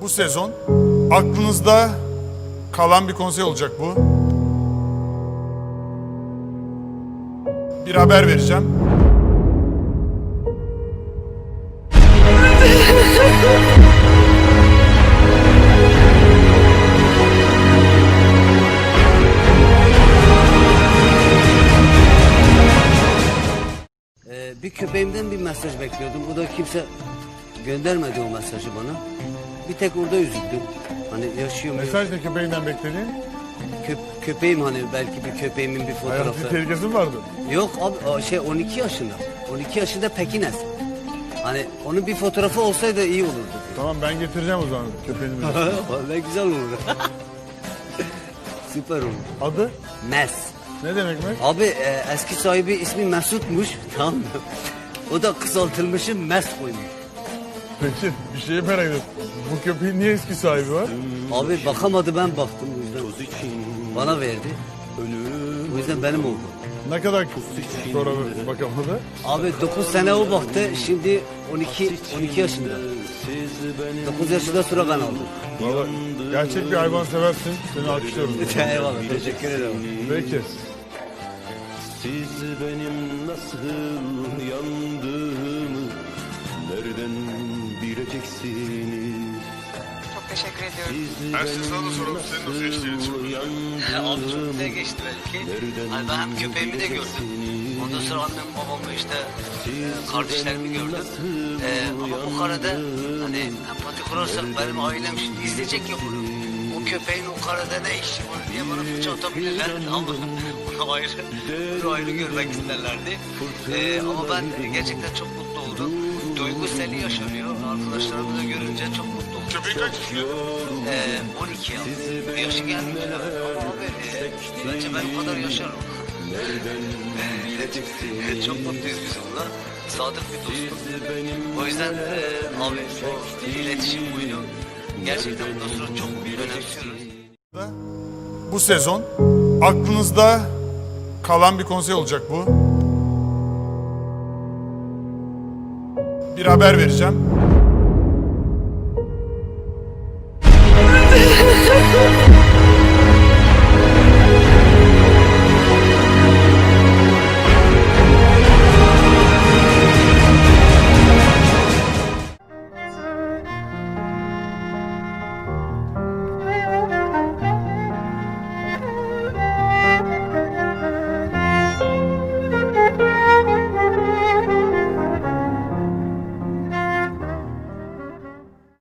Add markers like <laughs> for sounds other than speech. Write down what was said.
Bu sezon aklınızda kalan bir konsey olacak bu. Bir haber vereceğim. Ee, bir köpeğimden bir mesaj bekliyordum. Bu da kimse göndermedi o mesajı bana. Bir tek orada üzüldüm. Hani yaşıyor mu? Mesaj ne köpeğinden beklediğin? Kö- köpeğim hani belki bir köpeğimin bir fotoğrafı. tehlikesi mi vardı? Yok abi şey 12 yaşında. 12 yaşında Pekines. Hani onun bir fotoğrafı olsaydı iyi olurdu. Tamam ben getireceğim o zaman köpeğini. <laughs> Vallahi güzel olurdu. Süper olur. Adı? Mes. Ne demek mi? Abi e, eski sahibi ismi Mesut'muş. Tamam mı? O da kısaltılmışı Mes koymuş. Peki bir şeyi merak ediyorum. Bu köpeğin niye eski sahibi var? Abi bakamadı ben baktım o yüzden. Bana verdi. O yüzden benim oldu. Ne kadar sonra bakamadı? Abi 9 sene o baktı. Şimdi 12 12 yaşında. 9 yaşında sonra ben aldım. Valla gerçek bir hayvan seversin. Seni alkışlıyorum. <laughs> Eyvallah teşekkür ederim. Peki. Siz benim nasıl yandığımı nereden bileceksiniz? Çok teşekkür ediyorum. Siz Ersin, sana soralım, senin nasıl geçti iletişim? Abi çok güzel geçti belki. Hani ben hem köpeğimi de gördüm. Ondan sonra annem babamı işte e, kardeşlerimi gördüm. E, ama bu karada hani empati kurarsak benim ailem şimdi izleyecek ya bunu. O köpeğin o karada ne işi var diye bana fırça atabilirler ama bunu ayrı, bunu ayrı görmek isterlerdi. E, ama ben gerçekten çok mutlu oldum. Duygu seli yaşanıyor. Arkadaşlarımı da görünce çok mutlu oldum. Köpeğin kaç? Ee, 12 yıl. Bir yaşı gelmiş. Ama abi e, bence ben o kadar yaşarım. Ee, <laughs> çok mutluyuz biz onunla. Sadık bir dostum. O yüzden e, abi o iletişim buydu. Gerçekten bu dostluğu çok önemsiyoruz. Bu sezon aklınızda kalan bir konsey olacak bu. Bir haber vereceğim.